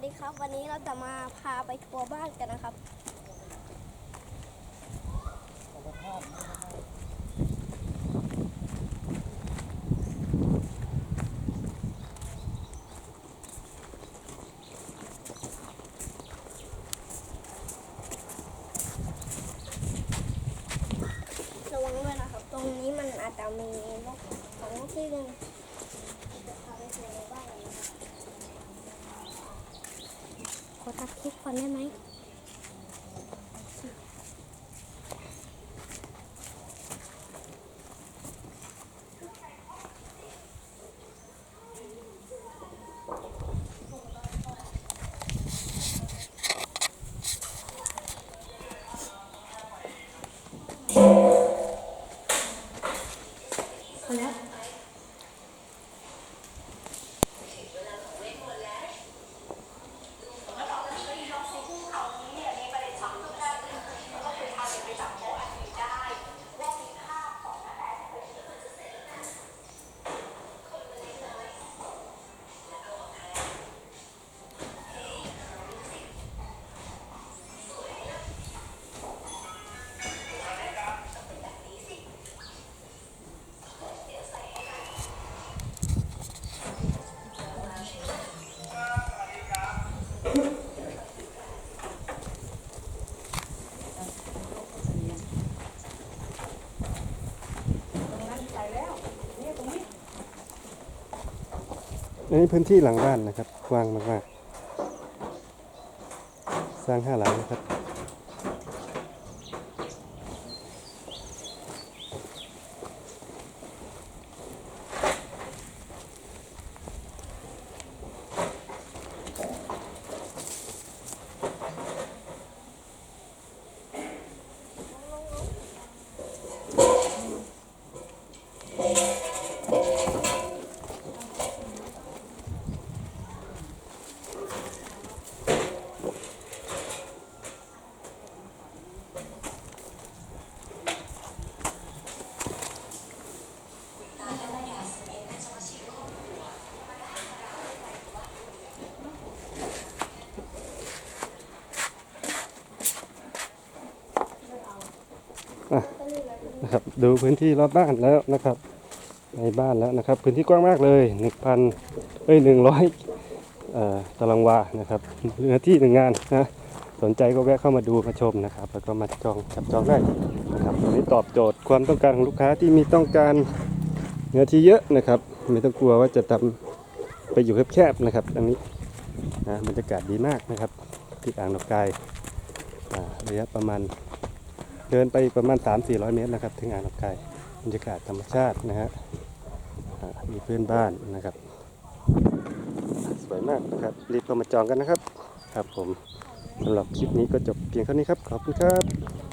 วัสดีครับ วันนี้เราจะมาพาไปทัวร์บ้านกันนะครับระวังด้วยนะครับ ตรงนี้มันอาจจะมีนกของนกที่หนึ่งจะพาไปทัวร์บ้านกันนะครับ ขอตัดคลิปก่อนได้ไหม อันนี้พื้นที่หลังบ้านนะครับกว้างมากๆ สร้างห้าหลังนะครับ นะครับ ดูพื้นที่รอบบ้านแล้วนะครับ ในบ้านแล้วนะครับ พื้นที่กว้างมากเลย1,000เอ้ย100ตารางวานะครับเนื้อที่หนึ่งงานนะสนใจก็แวะเข้ามาดูมาชมนะครับ แล้วก็มาจองจับจองได้นะครับตรงนี้ตอบโจทย์ความต้องการของลูกค้าที่มีต้องการเนื้อที่เยอะนะครับ ไม่ต้องกลัวว่าจะทำไปอยู่แคบๆนะครับอันนี้นะบรรยากาศดีมากนะครับ ที่อ่างดอกกายอ่ระยะประมาณ เดินไปอีกประมาณ 3-400 เมตรนะครับ ถึงอ่างดอกกายบรรยากาศธรรมชาตินะฮะมีเพื่อนบ้านนะครับ สวยมากนะครับ รีบเข้ามาจองกันนะครับ ครับผมสำหรับคลิปนี้ก็จบเพียงเท่านี้ครับ ขอบคุณครับ